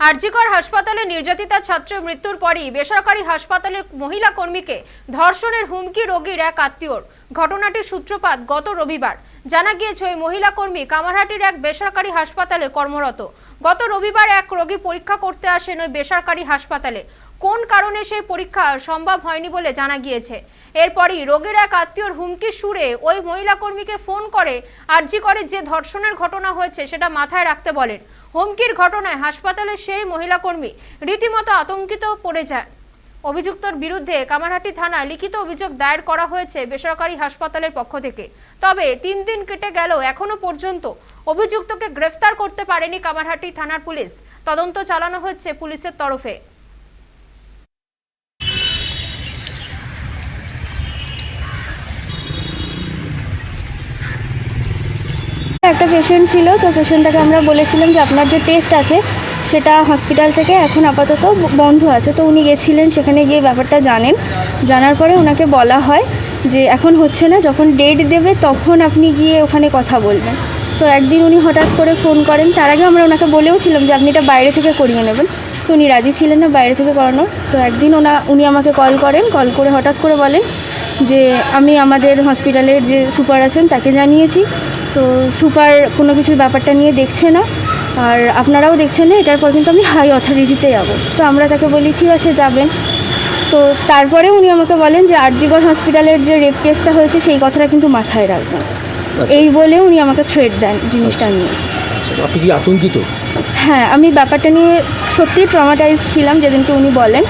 আরজিকর হাসপাতালে নির্যাতিতা ছাত্রের মৃত্যুর পরই বেসরকারি হাসপাতালের মহিলা কর্মীকে ধর্ষণের হুমকি রোগীর এক আত্মীয়র। ঘটনাটির সূত্রপাত গত রবিবার। জানা গিয়েছে, ওই মহিলা কর্মী কামারহাটির এক বেসরকারি হাসপাতালে কর্মরত। গত রবিবার এক রোগী পরীক্ষা করতে আসেন ওই বেসরকারি হাসপাতালে। কোন কারণে সেই পরীক্ষা সম্ভব হয়নি বলে জানা গিয়েছে। এরপরই রোগীর এক আত্মীয়র হুমকি সুরে ওই মহিলা কর্মীকে ফোন করে, আরজি করে যে ধর্ষণের ঘটনা হয়েছে সেটা মাথায় রাখতে বলেন। হুমকির ঘটনায় হাসপাতালের সেই মহিলা কর্মী রীতিমতো আতঙ্কিত পড়ে যায়। অভিযুক্তর বিরুদ্ধে কামারহাটি থানায় লিখিত অভিযোগ দায়ের করা হয়েছে বেসরকারি হাসপাতালের পক্ষ থেকে। তবে তিন দিন কেটে গেল, এখনও পর্যন্ত অভিযুক্তকে গ্রেফতার করতে পারেনি কামারহাটি থানার পুলিশ। তদন্ত চালানো হচ্ছে পুলিশের তরফে। একটা পেশেন্ট ছিল, তো পেশেন্টটাকে আমরা বলেছিলাম যে আপনার যে টেস্ট আছে সেটা হসপিটাল থেকে এখন আপাতত বন্ধ আছে। তো উনি গেছিলেন, সেখানে গিয়ে ব্যাপারটা জানেন। জানার পরে ওনাকে বলা হয় যে, এখন হচ্ছে না, যখন ডেট দেবে তখন আপনি গিয়ে ওখানে কথা বলবেন। তো একদিন উনি হঠাৎ করে ফোন করেন। তার আগে আমরা ওনাকে বলেও ছিলাম যে, আপনি এটা বাইরে থেকে করিয়ে নেবেন। তো উনি রাজি ছিলেন না বাইরে থেকে করানোর তো একদিন ওনা, উনি আমাকে কল করেন। কল করে হঠাৎ করে বলেন যে, আমি আমাদের হসপিটালের যে সুপার আছেন, তাকে জানিয়েছি। তো সুপার কোনো কিছুর ব্যাপারটা নিয়ে দেখছে না। আর আপনারাও দেখছেন না এটার পর কিন্তু আমি হাই অথরিটিতে যাব। তো আমরা তাকে বলি ঠিক আছে যাবেন। তো তারপরে উনি আমাকে বলেন যে আরজিগড় হসপিটালের যে রেপ কেসটা হয়েছে সেই কথাটা কিন্তু মাথায় রাখবেন। এই বলে উনি আমাকে থ্রেট দেন জিনিসটা নিয়ে। আপনি কি আতঙ্কিত? হ্যাঁ আমি ব্যাপারটা নিয়ে সত্যিই ট্রমাটাইজ ছিলাম যেদিনকে উনি বলেন।